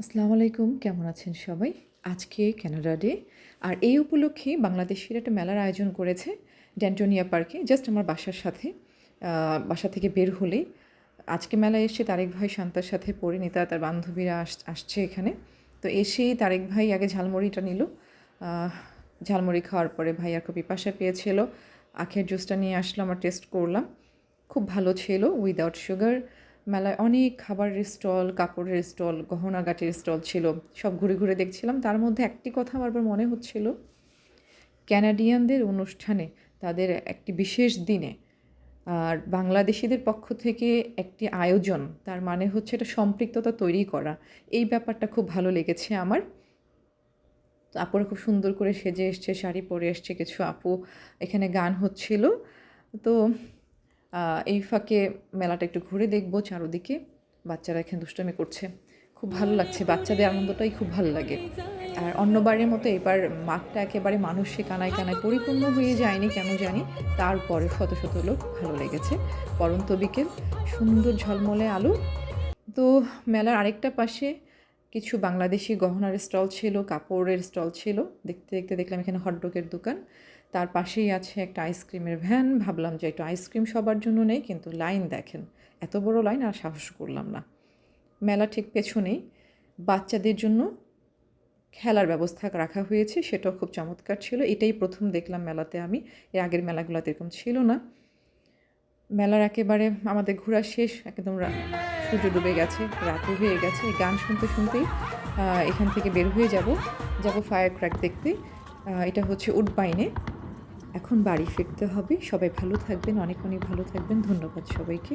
আসসালামু আলাইকুম, কেমন আছেন সবাই? আজকে ক্যানাডা ডে আর এই উপলক্ষে বাংলাদেশের একটা মেলার আয়োজন করেছে ড্যান্টোনিয়া পার্কে জাস্ট আমার বাসার সাথে বাসা থেকে বের হলেই। আজকে মেলায় এসে তারেক ভাই শান্তার সাথে পড়ে পরিণীতা তার বান্ধবীরা আস, আসছে এখানে। তো এসেই তারেক ভাই আগে ঝালমুড়িটা নিল। ঝালমুড়ি খাওয়ার পরে ভাই আর খুব পিপাসা পেয়েছিল। আখের জুসটা নিয়ে আসলো, আমার টেস্ট করলাম। খুব ভালো ছিল উইদাউট সুগার মেলায় অনেক খাবারের স্টল, কাপড়ের স্টল, গহনাগাটির স্টল ছিল। সব ঘুরে ঘুরে দেখছিলাম। তার মধ্যে একটি কথা বারবার মনে হচ্ছিল। ক্যানাডিয়ানদের অনুষ্ঠানে, তাদের একটি বিশেষ দিনে, আর বাংলাদেশিদের পক্ষ থেকে একটি আয়োজন, তার মানে হচ্ছে এটা সম্পৃক্ততা তৈরি করা। এই ব্যাপারটা খুব ভালো লেগেছে আমার। তো খুব সুন্দর করে সেজে এসছে, শাড়ি পরে এসছে, কিছু আপু এখানে গান হচ্ছিল। তো এই ফাঁকে মেলাটা একটু ঘুরে দেখব চারোদিকে। বাচ্চারা এখানে দুষ্টমি করছে। খুব ভালো লাগছে, বাচ্চাদের আনন্দটাই খুব ভালো লাগে। আর অন্যবারের মতো এবার মাঠটা একেবারে মানুষে কানায় কানায় পরিপূর্ণ হয়ে যায়নি, কেন জানি? তারপরে শত শত লোক ভালো লেগেছে। পরন্ত বিকেল, সুন্দর ঝলমলে আলো। তো মেলার আরেকটা পাশে কিছু বাংলাদেশি গহনার স্টল ছিল, কাপড়ের স্টল ছিল। দেখতে দেখতে দেখলাম এখানে হটডগের দোকান। তার পাশেই আছে একটা আইসক্রিমের ভ্যান ভাবলাম যে একটু আইসক্রিম সবার জন্য নেই, কিন্তু লাইন দেখেন। এত বড় লাইন আর সাহস করলাম না। মেলা ঠিক পেছনেই বাচ্চাদের জন্য খেলার ব্যবস্থা রাখা হয়েছে, সেটাও খুব চমৎকার ছিল। এটাই প্রথম দেখলাম মেলাতে আমি। এর আগের মেলাগুলোতে এরকম ছিল না। মেলার একেবারে আমাদের ঘোরা শেষ, একদম সূর্য ডুবে গেছে রাতে হয়ে গেছে। গান শুনতে শুনতেই এখান থেকে বের হয়ে যাব। যাব ফায়ার ক্র্যাক দেখতে। এটা হচ্ছে উডবাইনে। এখন বাড়ি ফিরতে হবে। সবাই ভালো থাকবেন অনেক অনেক ভালো থাকবেন। ধন্যবাদ সবাইকে।